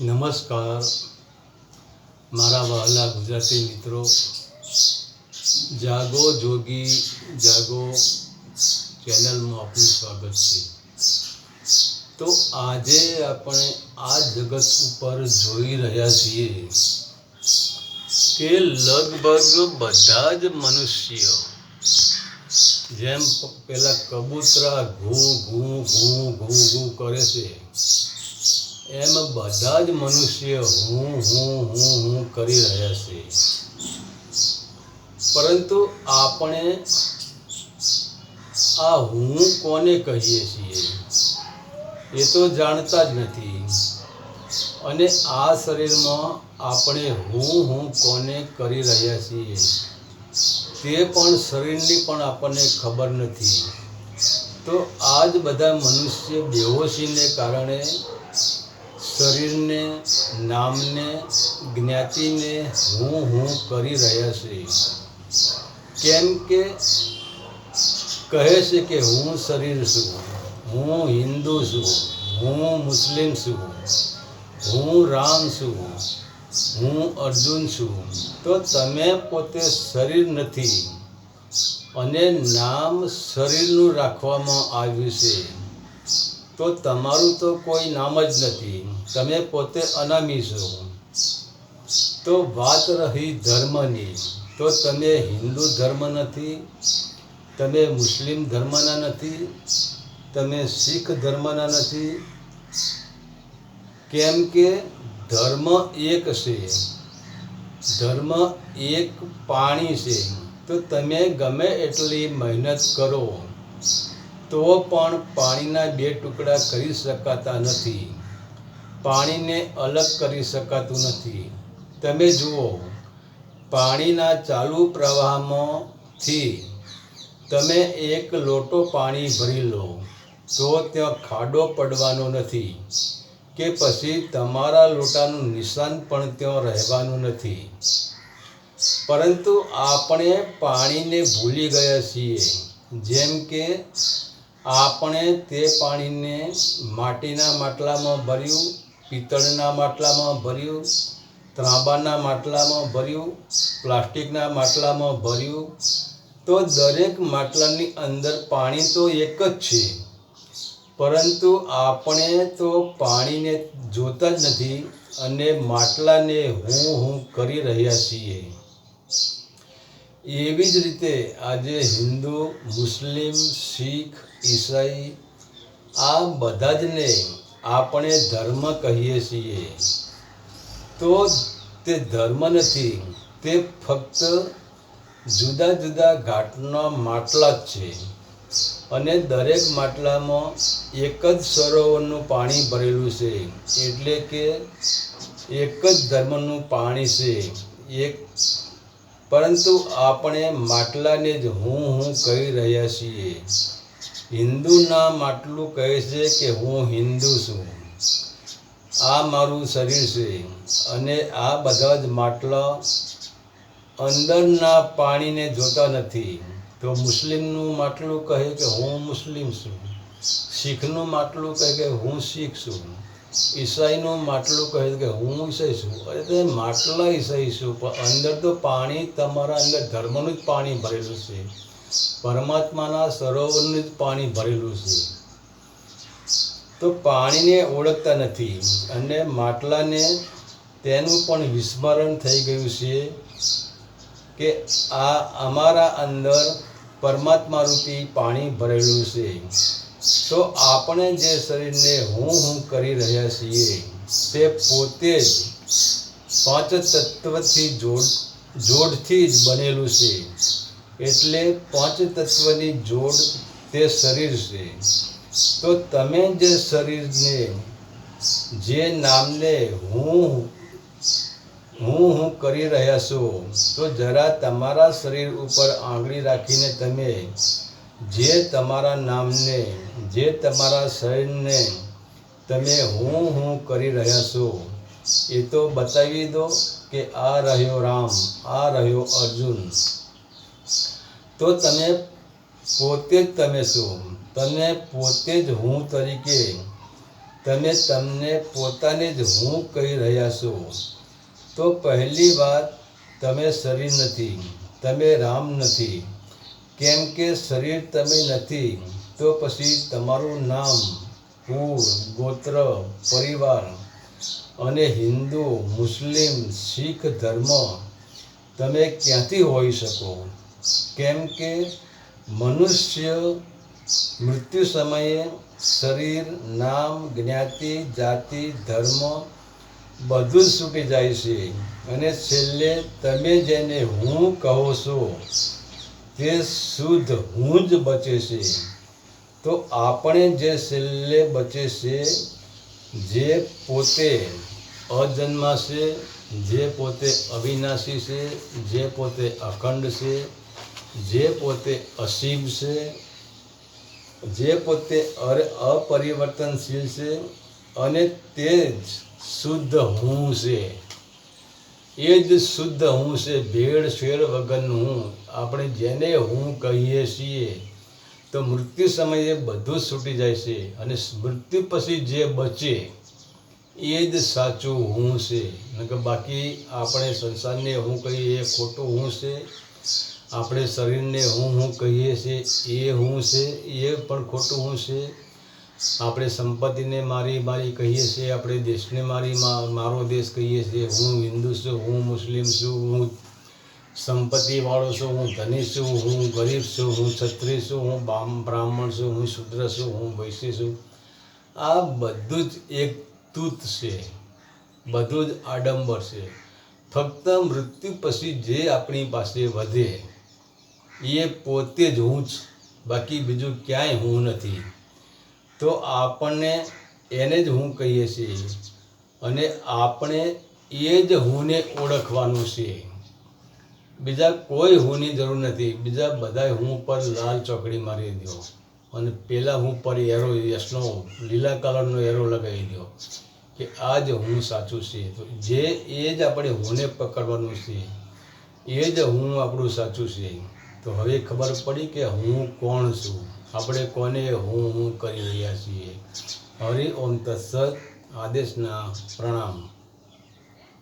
નમસ્કાર. મારા વહાલા ગુજરાતી મિત્રો. જાગો જોગી, જાગો ચેનલમાં આપનું સ્વાગત છે. તો આજે આપણે આ જગત ઉપર જોઈ રહ્યા છીએ કે લગભગ બધા જ મનુષ્ય જેમ પેલા કબૂતરા ઘૂ ઘૂ ઘૂ ઘૂ ઘૂ કરે છે એમ બધા જ મનુષ્ય હું હું હું હું કરી રહ્યા છે. પરંતુ આપણે આ હું કોને કહીએ છીએ? એ તો જાણતા જ નથી. અને આ શરીરમાં આપણે હું હું કોને કરી રહ્યા છીએ? તે પણ શરીરની પણ આપણને ખબર નથી. તો આ જ બધા મનુષ્ય બેહોશીને કારણે શરીરને, નામને, જ્ઞાતિને હું હું કરી રહ્યા છે. કેમ કે કહે છે કે હું શરીર છું, હું હિન્દુ છું, હું મુસ્લિમ છું, હું રામ છું, હું અર્જુન છું. તો તમે પોતે શરીર નથી અને નામ શરીરનું રાખવામાં આવ્યું છે. તો તમારું તો કોઈ નામ જ નથી. તમે પોતે અનામી છો. તો વાત રહી ધર્મની. તો તમે હિન્દુ ધર્મ નથી. તમે મુસ્લિમ ધર્મના નથી. તમે શીખ ધર્મના નથી. કેમ કે ધર્મ એક છે. ધર્મ એક પાણી છે. તો તમે ગમે એટલી મહેનત કરો. તો પણ પાણીના બે ટુકડા કરી શકાતા નથી. પાણીને અલગ કરી શકાતું નથી. તમે જુઓ, પાણીના ચાલુ પ્રવાહમાંથી તમે એક લોટો પાણી ભરી લો, તો ત્યાં ખાડો પડવાનો નથી કે પછી તમારા લોટાનું નિશાન પણ ત્યાં રહેવાનું નથી. પરંતુ આપણે પાણીને ભૂલી ગયા છીએ, જેમ કે આપણે તે પાણીને માટીના માટલામાં ભર્યું, પિત્તળના માટલામાં ભર્યું, ત્રાંબાના માટલામાં ભર્યું, પ્લાસ્ટિકના માટલામાં ભર્યું. તો દરેક માટલાની અંદર પાણી તો એક જ છે. પરંતુ આપણે તો પાણીને જોતા જ નથી અને માટલાને હું હું કરી રહ્યા છીએ. એવી જ રીતે આજે હિન્દુ, મુસ્લિમ, શીખ ઈસાઈ આ બધા જને આપણે ધર્મ કહીએ છીએ. તો તે ધર્મ નથી, તે ફક્ત જુદા જુદા ઘાટના માટલા જ છે. અને દરેક માટલામાં એક જ સરોવરનું પાણી ભરેલું છે. એટલે કે એક જ ધર્મનું પાણી છે. એક પરંતુ આપણે માટલાને જ હું હું કહી રહ્યા છીએ. હિન્દુના માટલું કહે છે કે હું હિન્દુ છું. આ મારું શરીર છે અને આ બધા જ માટલા અંદરના પાણીને જોતા નથી. તો મુસ્લિમનું માટલું કહે કે હું મુસ્લિમ છું. શીખનું માટલું કહે કે હું શીખ છું. ઈસાઈનું માટલું કહે કે હું ઈસાઈ છું. અરે તે માટલા ઈસાઈ છું, પણ અંદર તો પાણી તમારા અંદર ધર્મનું જ પાણી ભરેલું છે. પરમાત્માના સરોવરનું જ પાણી ભરેલું છે. તો પાણીને ઓળખતા નથી અને માટલાને તેનું પણ વિસ્મરણ થઈ ગયું છે કે આ અમારા અંદર પરમાત્મા રૂપી પાણી ભરેલું છે. તો આપણે જે શરીરને હું હું કરી રહ્યા છીએ તે પોતે જ પાંચ તત્વથી જોડ, જોડથી જ બનેલું છે. એટલે પાંચ તત્વની જોડ તે શરીર છે. તો તમે જે શરીરને, જે નામને હું હું હું કરી રહ્યા છો, તો જરા તમારા શરીર ઉપર આંગળી રાખીને તમે જે તમારા નામને, જે તમારા શરીરને તમે હું હું કરી રહ્યા છો, એ તો બતાવી દો કે આ રહ્યો રામ, આ રહ્યો અર્જુન. તો તમે પોતે જ તમે શું તમે પોતે જ હું તરીકે. તમે તમને પોતાને જ હું કહી રહ્યા છો. તો પહેલી વાત, તમે શરીર નથી. તમે રામ નથી. કેમ કે શરીર તમે નથી, તો પછી તમારું નામ કુળ, ગોત્ર, પરિવાર અને હિન્દુ, મુસ્લિમ, શીખ ધર્મ તમે ક્યાંથી હોઈ શકો? કેમ કે મનુષ્ય મૃત્યુ સમયે શરીર, નામ, જ્ઞાતિ, જાતિ, ધર્મ બધું જ છૂટી જાય છે. અને છેલ્લે તમે જેને હું કહો છો, તે શુદ્ધ હું જ બચે છે. તો આપણે જે છેલ્લે બચે છે, જે પોતે અજન્મા છે, જે પોતે અવિનાશી છે, જે પોતે અખંડ છે જે પોતે અસીમ છે, જે પોતે અપરિવર્તનશીલ છે અને તે જ શુદ્ધ હું છે. એ જ શુદ્ધ હું છે, ભેળ શેળ વગરનું હું. આપણે જેને હું કહીએ છીએ, તો મૃત્યુ સમયે બધું છૂટી જાય છે અને મૃત્યુ પછી જે બચે, એ જ સાચું હું છે. બાકી આપણે સંસારને હું કહીએ એ ખોટું હું છે. આપણે શરીરને હું હું કહીએ છીએ, એ હું છે, એ પણ ખોટું હું છે. આપણે સંપત્તિને મારી મારી કહીએ છીએ, આપણે દેશને મારી મારો દેશ કહીએ છીએ. હું હિન્દુ છું, હું મુસ્લિમ છું, હું સંપત્તિવાળો છું, હું ધની છું, હું ગરીબ છું, હું ક્ષત્રિય છું, હું બ્રાહ્મણ છું, હું શુદ્ર છું, હું વૈશ્ય છું. આ બધું જ એક તૂત છે. બધું જ આડંબર છે. ફક્ત મૃત્યુ પછી જે આપણી પાસે વધે એ પોતે જ હું જ. બાકી બીજું ક્યાંય હું નથી. તો આપણને એને જ હું કહીએ છીએ અને આપણે એ જ હુંને ઓળખવાનું છે. બીજા કોઈ હુંની જરૂર નથી. બીજા બધા હું પર લાલ ચોકડી મારી દો અને પહેલાં હું પર એરો યશનો લીલા કલરનો એરો લગાવી દો કે આ જ હું સાચું છે. તો જે એ જ આપણે હુંને પકડવાનું છે, એ જ હું આપણું સાચું છે. તો હવે ખબર પડી કે હું કોણ છું? આપણે કોને હું હું કરી રહ્યા છીએ? હરિ ઓમ તત્સત આદેશના પ્રણામ.